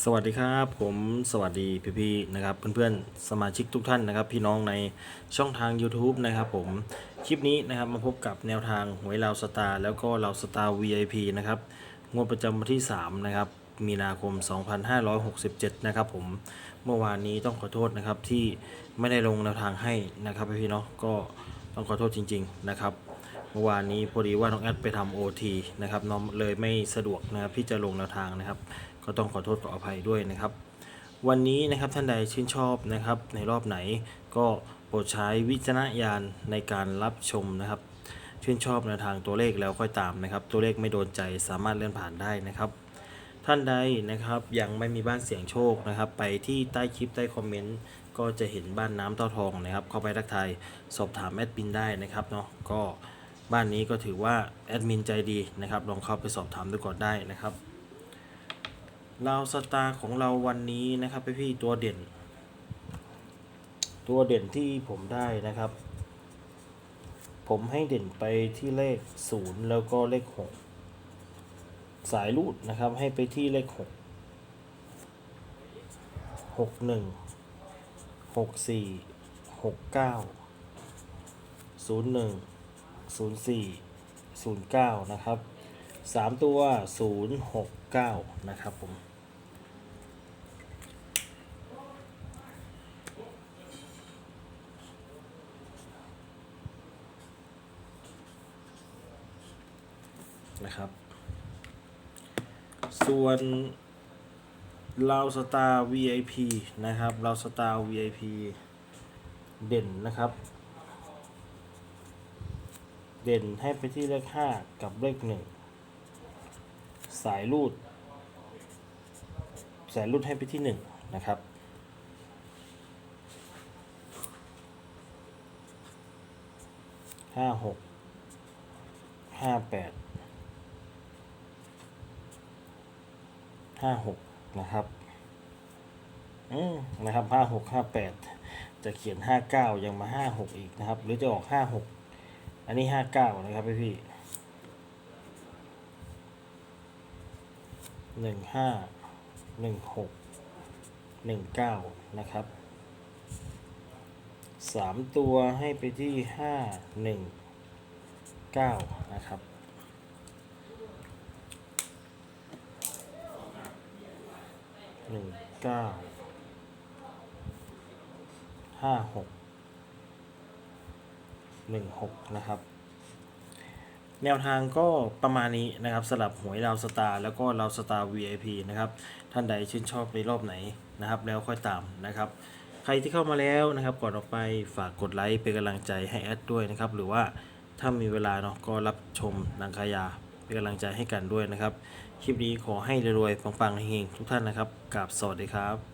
สวัสดีครับผมสวัสดีพี่ๆนะครับเพื่อนๆสมาชิกทุกท่านนะครับ พี่น้องในช่องทาง YouTube นะครับผมคลิปนี้นะครับมาพบกับแนวทางหวยลาวสตาร์แล้วก็ลาวสตาร์ VIP นะครับงวดประจำวันที่ 3 นะครับ มีนาคม 2567 นะครับผมเมื่อวานนี้ต้องขอโทษนะครับที่ไม่ได้ลงแนวทางให้นะครับพี่ๆเนาะก็ต้องขอโทษจริง ๆ นะครับ เมื่อวานนี้พอดีว่าน้องแอดไปทำโอทีนะครับน้องเลยไม่สะดวกนะครับที่จะลงแนวทางนะครับ ก็ต้องขอโทษขออภัยด้วยนะครับ วันนี้นะครับท่านใดชื่นชอบนะครับ ในรอบไหนก็โปรดใช้วิจารณญาณในการรับชมนะครับ ชื่นชอบแนวทางตัวเลขแล้วค่อยตามนะครับ ตัวเลขไม่โดนใจสามารถเลื่อนผ่านได้นะครับ ท่านใดนะครับยังไม่มีบ้านเสียงโชคนะครับ ไปที่ใต้คลิปใต้คอมเมนต์ก็จะเห็นบ้านน้ำเต้าทองนะครับ เข้าไปทักทายสอบถามแอดมินได้นะครับเนาะก็ บ้านนี้ก็ถือว่าแอดมินใจดีนะครับ ลองเข้าไปสอบถามดูก่อนได้นะครับลาวสตาร์ของเราวันนี้นะครับพี่ๆตัวเด่น ตัวเด่นที่ผมได้นะครับ ผมให้เด่นไปที่เลข 0 แล้วก็เลข 6 สายรูดนะครับให้ไปที่เลข 6 6 1 6 4 0 1 0 4 0 9 นะครับ 3 ตัว 0 6 9 นะครับผมนะครับ ส่วนเราสตาร์ VIP นะครับเราสตาร์ VIP เด่นนะครับ เด่นให้ไปที่เลข 5 กับเลข 1 สายรูด สายรูดให้ไปที่ 1 นะครับ ห้าหก ห้าแปด ห้าหกนะครับ อืมนะครับห้าหกห้าแปด จะเขียนห้าเก้ายังมาห้าหกอีกนะครับ หรือจะออกห้าหก อันนี้ห้าเก้านะครับพี่พี่หนึ่งห้าหนึ่งหกหนึ่งเก้านะครับสามตัวให้ไปที่ห้าหนึ่งเก้านะครับหนึ่งเก้าห้าหก หนึ่งหกนะครับ แนวทางก็ประมาณนี้นะครับสลับหวยดาวสตาร์แล้วก็เราสตาร์ VIP นะครับ ท่านใดชื่นชอบในรอบไหนนะครับ แล้วค่อยตามนะครับ ใครที่เข้ามาแล้วนะครับ ก่อนออกไปฝากกดไลค์เป็นกำลังใจให้แอดด้วยนะครับ หรือว่าถ้ามีเวลาเนาะก็รับชมนังคายาเป็นกำลังใจให้กันด้วยนะครับ คลิปนี้ขอให้รวยๆปังๆเฮงๆทุกท่านนะครับกับสวัสดีครับ